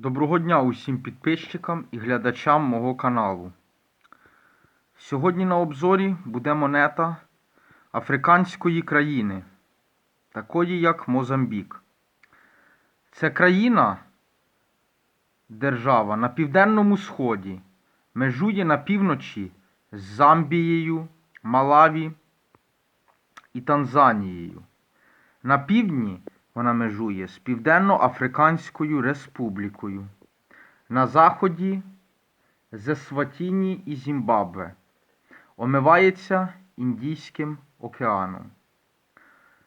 Доброго дня усім підписчикам і глядачам мого каналу. Сьогодні на обзорі буде монета африканської країни, такої як Мозамбік. Це країна, держава на південному сході, межує на півночі з Замбією, Малаві і Танзанією. На півдні вона межує з Південно-Африканською Республікою, на заході з Есватіні і Зімбабве, омивається Індійським океаном.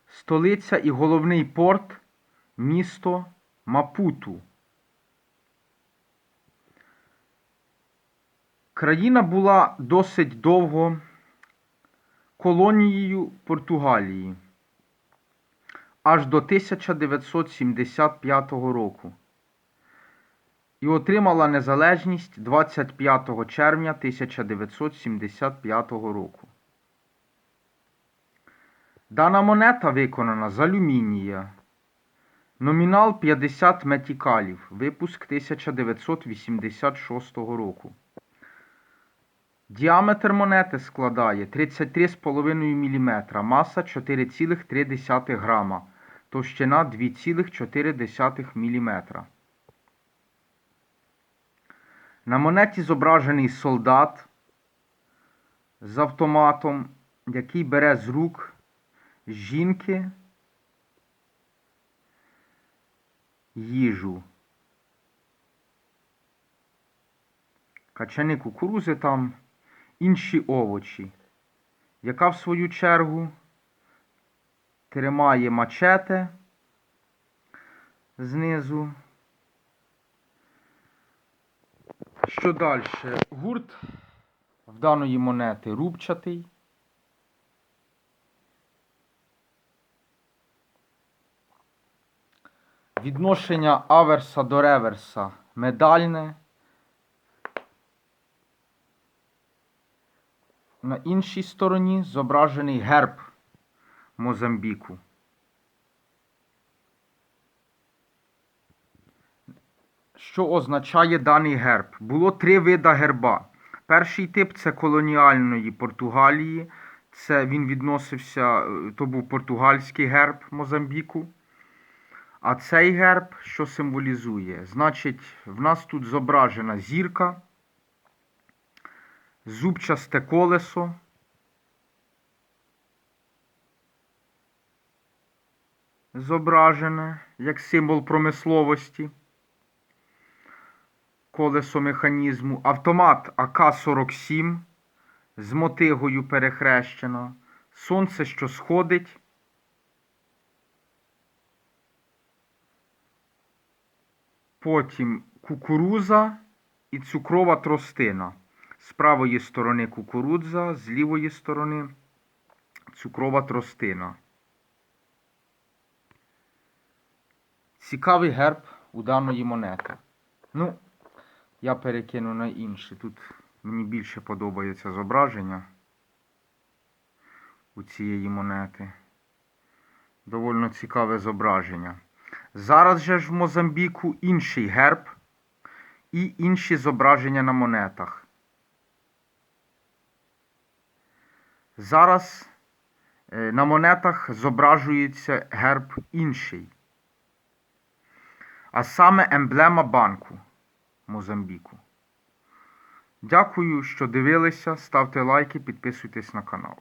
Столиця і головний порт місто Мапуту. Країна була досить довго колонією Португалії аж до 1975 року і отримала незалежність 25 червня 1975 року. Дана монета виконана з алюмінія. Номінал 50 метікалів. Випуск 1986 року. Діаметр монети складає 33,5 мм, маса 4,3 грама, товщина 2,4 мм. На монеті зображений солдат з автоматом, який бере з рук жінки їжу. Качани кукурузи там, інші овочі, яка в свою чергу тримає мачете знизу. Що далі? Гурт в даної монети рубчатий. Відношення аверса до реверса медальне. На іншій стороні зображений герб Мозамбіку. Що означає даний герб? Було три вида герба. Перший тип це колоніальної Португалії. Це він відносився, е, то був португальський герб Мозамбіку. А цей герб що символізує? Значить, в нас тут зображена зірка, зубчасте колесо. Зображене як символ промисловості колесо механізму, автомат АК-47 з мотигою перехрещено, сонце, що сходить. Потім кукуруза і цукрова тростина. З правої сторони кукурудза, з лівої сторони цукрова тростина. Цікавий герб у даної монети. Ну, я перекину на інше. Тут мені більше подобається зображення у цієї монети. Довольно цікаве зображення. Зараз же ж в Мозамбіку інший герб і інші зображення на монетах. Зараз е, на монетах зображується герб інший. А саме емблема банку. Мозамбіку. Дякую, що дивилися. Ставте лайки, підписуйтесь на канал.